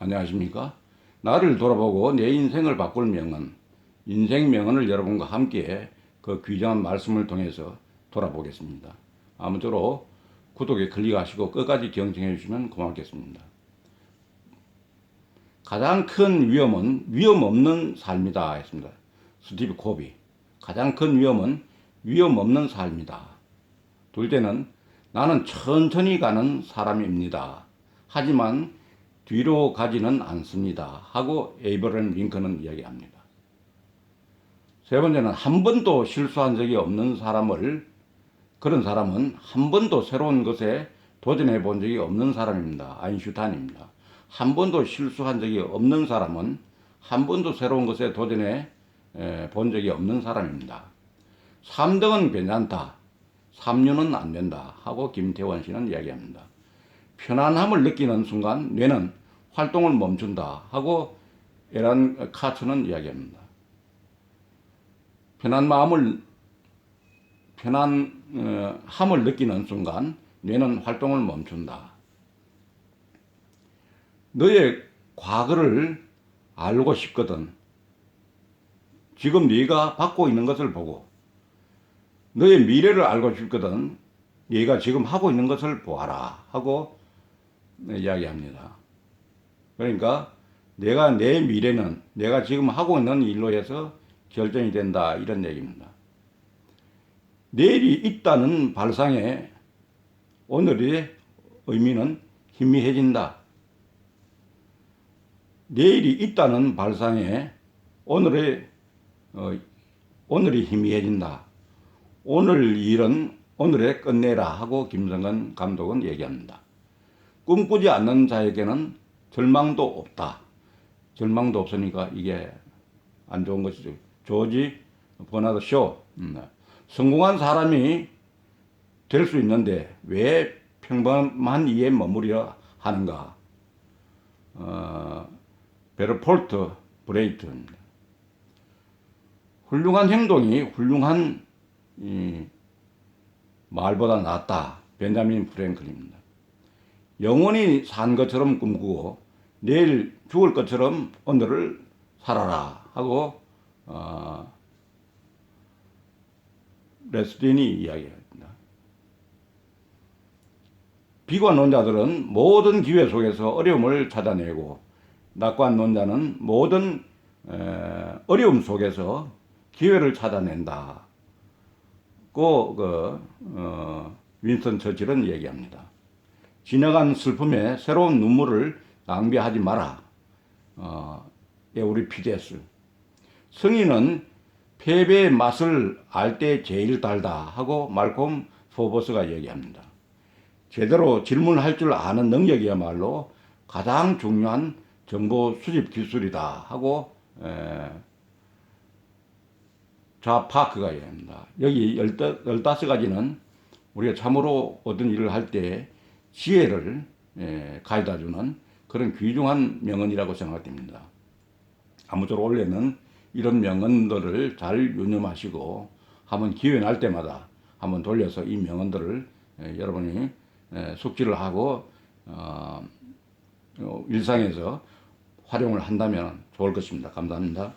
안녕하십니까? 나를 돌아보고 내 인생을 바꿀 명언, 인생 명언을 여러분과 함께 그 귀중한 말씀을 통해서 돌아보겠습니다. 아무쪼록 구독에 클릭하시고 끝까지 경청해 주시면 고맙겠습니다. 가장 큰 위험은 위험 없는 삶이다 했습니다. 스티브 코비. 가장 큰 위험은 위험 없는 삶이다. 둘째는 나는 천천히 가는 사람입니다. 하지만 뒤로 가지는 않습니다. 하고 에이브런 링컨은 이야기합니다. 세 번째는 한 번도 실수한 적이 없는 사람을 그런 사람은 한 번도 새로운 것에 도전해 본 적이 없는 사람입니다. 아인슈타인입니다. 한 번도 실수한 적이 없는 사람은 한 번도 새로운 것에 도전해 에, 본 적이 없는 사람입니다. 3등은 괜찮다. 3류는 안 된다. 하고 김태원 씨는 이야기합니다. 편안함을 느끼는 순간 뇌는 활동을 멈춘다. 하고 에란 카츠는 이야기합니다. 편한 마음을 편안함을 느끼는 순간 뇌는 활동을 멈춘다. 너의 과거를 알고 싶거든. 지금 네가 받고 있는 것을 보고 너의 미래를 알고 싶거든. 네가 지금 하고 있는 것을 보아라 하고 이야기합니다. 그러니까 내가 내 미래는 내가 지금 하고 있는 일로 해서 결정이 된다 이런 얘기입니다. 내일이 있다는 발상에 오늘의 의미는 희미해진다. 내일이 있다는 발상에 오늘의 어, 오늘이 희미해진다. 오늘 일은 오늘에 끝내라 하고 김성근 감독은 얘기합니다. 꿈꾸지 않는 자에게는 절망도 없다. 절망도 없으니까 이게 안 좋은 것이죠. 조지 버나드 쇼. 음, 성공한 사람이 될 수 있는데 왜 평범한 이에 머무려 하는가? 어, 베르폴트 브레이트입니다. 훌륭한 행동이 훌륭한 이, 말보다 낫다. 벤자민 프랭클입니다. 영원히 산 것처럼 꿈꾸고 내일 죽을 것처럼 오늘을 살아라 하고 어, 레스틴이 이야기합니다. 비관론자들은 모든 기회 속에서 어려움을 찾아내고 낙관론자는 모든 에, 어려움 속에서 기회를 찾아낸다. 고, 그, 어, 윈스턴 처칠은 얘기합니다. 지나간 슬픔에 새로운 눈물을 낭비하지 마라. 어, 예, 우리 피데스. 성인은 패배의 맛을 알 때 제일 달다 하고 말콤 포버스가 얘기합니다. 제대로 질문할 줄 아는 능력이야말로 가장 중요한 정보 수집 기술이다 하고 에, 자 파크가 얘기합니다. 여기 열다섯 가지는 우리가 참으로 어떤 일을 할때 지혜를 에, 가져다주는 그런 귀중한 명언이라고 생각됩니다. 아무쪼록 올해는 이런 명언들을 잘 유념하시고 한번 기회 날 때마다 한번 돌려서 이 명언들을 에, 여러분이 에, 숙지를 하고 어, 어, 일상에서 활용을 한다면 좋을 것입니다. 감사합니다.